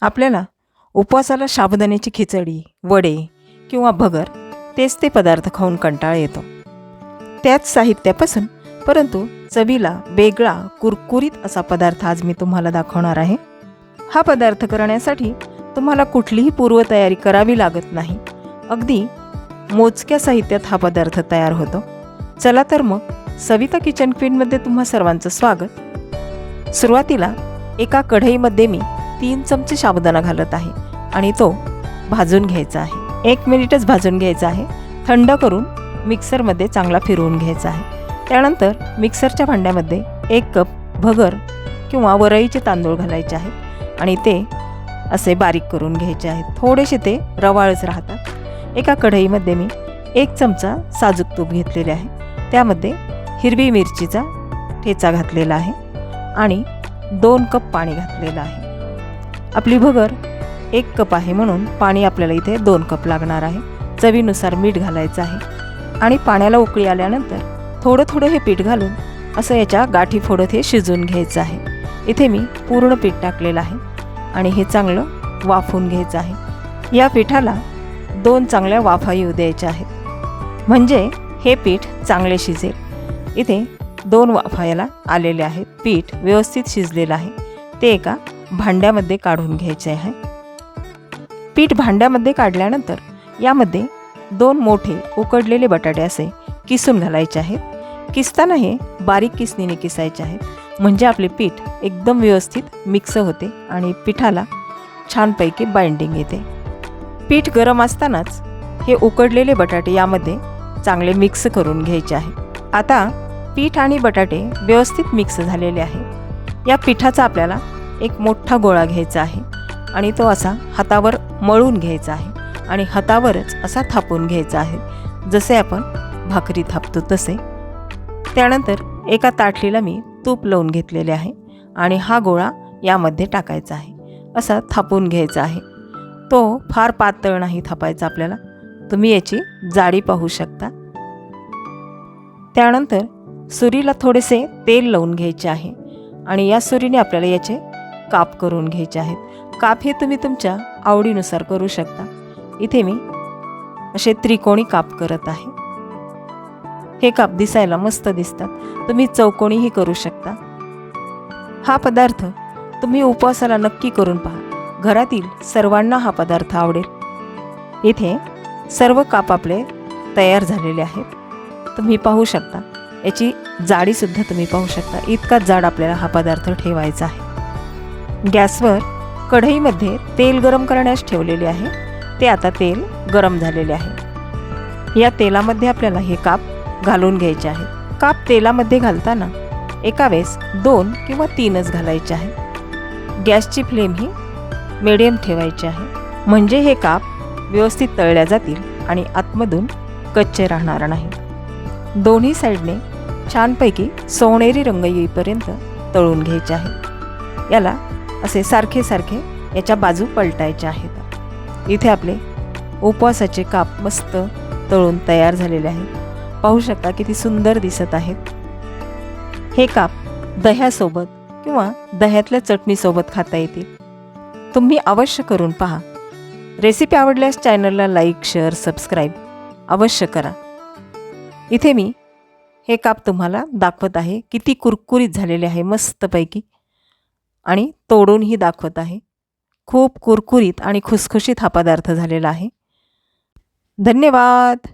आपल्याला उपवासाला साबुदाण्याची खिचडी वडे किंवा भगर तेच ते पदार्थ खाऊन कंटाळा येतो. त्याच साहित्यापासून परंतु चवीला वेगळा कुरकुरीत असा पदार्थ आज मी तुम्हाला दाखवणार आहे. हा पदार्थ करण्यासाठी तुम्हाला कुठलीही पूर्वतयारी करावी लागत नाही. अगदी मोजक्या साहित्यात हा पदार्थ तयार होतो. चला तर मग सविता किचन क्वीनमध्ये तुम्हा सर्वांचं स्वागत. सुरुवातीला एका कढईमध्ये मी तीन चमचे साबुदाणा घालत आहे आणि तो भाजून घ्यायचा आहे. एक मिनिटच भाजून घ्यायचा आहे. थंड करून मिक्सरमध्ये चांगला फिरवून घ्यायचा आहे. त्यानंतर मिक्सरच्या भांड्यामध्ये एक कप भगर किंवा वरईचे तांदूळ घालायचे आहेत आणि ते असे बारीक करून घ्यायचे आहेत. थोडेसे ते रवाळच राहतात. एका कढईमध्ये मी एक चमचा साजूक तूप घेतलेले आहे. त्यामध्ये हिरवी मिरचीचा ठेचा घातलेला आहे आणि दोन कप पाणी घातलेलं आहे. आपली भगर एक कप आहे म्हणून पाणी आपल्याला इथे दोन कप लागणार आहे. चवीनुसार मीठ घालायचं आहे आणि पाण्याला उकळी आल्यानंतर थोडं थोडं हे पीठ घालून असं याच्या गाठी फोडत हे शिजून घ्यायचं आहे. इथे मी पूर्ण पीठ टाकलेलं आहे आणि हे चांगलं वाफवून घ्यायचं आहे. या पिठाला दोन चांगल्या वाफा येऊ द्यायच्या आहेत. म्हणजे हे पीठ चांगले शिजेल. इथे दोन वाफा याला आलेले आहेत. पीठ व्यवस्थित शिजलेलं आहे. ते एका भांड्यामध्ये काढून घ्यायचे आहे. पीठ भांड्यामध्ये काढल्यानंतर यामध्ये दोन मोठे उकडलेले बटाटे असे किसून घालायचे आहेत. किसताना हे बारीक किसणीने किसायचे आहेत. म्हणजे आपले पीठ एकदम व्यवस्थित मिक्स होते आणि पिठाला छानपैकी बाइंडिंग येते. पीठ गरम असतानाच हे उकडलेले बटाटे यामध्ये चांगले मिक्स करून घ्यायचे आहे. आता पीठ आणि बटाटे व्यवस्थित मिक्स झालेले आहे. या पिठाचा आपल्याला एक मोठा गोळा घ्यायचा आहे आणि तो असा हातावर मळून घ्यायचा आहे आणि हातावरच असा थापून घ्यायचा आहे. जसे आपण भाकरी थापतो तसे. त्यानंतर एका ताटलीला मी तूप लावून घेतलेले आहे आणि हा गोळा यामध्ये टाकायचा आहे. असा थापून घ्यायचा आहे. तो फार पातळ नाही थापायचा आपल्याला. तुम्ही याची जाडी पाहू शकता. त्यानंतर सुरीला थोडेसे तेल लावून घ्यायचे आहे आणि या सुरीने आपल्याला याचे काप करून घ्यायचे आहेत. काप हे तुम्ही तुमच्या आवडीनुसार करू शकता. इथे मी असे त्रिकोणी काप करत आहे. हे काप दिसायला मस्त दिसतात. तुम्ही चौकोणीही करू शकता. हा पदार्थ तुम्ही उपवासाला नक्की करून पहा. घरातील सर्वांना हा पदार्थ आवडेल. इथे सर्व काप आपले तयार झालेले आहेत. तुम्ही पाहू शकता. याची जाडीसुद्धा तुम्ही पाहू शकता. इतकाच जाड आपल्याला हा पदार्थ ठेवायचा आहे. गॅसवर कढईमध्ये तेल गरम करण्यास ठेवलेले आहे. ते आता तेल गरम झालेले आहे. या तेलामध्ये आपल्याला हे काप घालून घ्यायचे आहेत काप तेलामध्ये घालताना एका वेळेस दोन किंवा तीनच घालायचे आहे. गॅसची फ्लेम ही मिडियम ठेवायची आहे. म्हणजे हे काप व्यवस्थित तळल्या जातील आणि आतमधून कच्चे राहणार नाही. दोन्ही साईडने छानपैकी सोनेरी रंग येईपर्यंत तळून घ्यायचे आहे. याला असे सारखे सारखे याच्या बाजू पलटायच्या आहेत. इथे आपले उपवासाचे काप मस्त तळून तयार झालेले आहेत. पाहू शकता किती सुंदर दिसत आहेत. हे काप दह्यासोबत किंवा दह्यातल्या चटणीसोबत खाता येतील. तुम्ही अवश्य करून पहा. रेसिपी आवडल्यास चॅनलला लाईक शेअर सबस्क्राईब अवश्य करा. इथे मी हे काप तुम्हाला दाखवत आहे. किती कुरकुरीत झालेले आहे. मस्तपैकी आणि तोडूनही दाखवत आहे. खूप कुरकुरीत आणि खुसखुशीत हा पदार्थ झालेला आहे. धन्यवाद.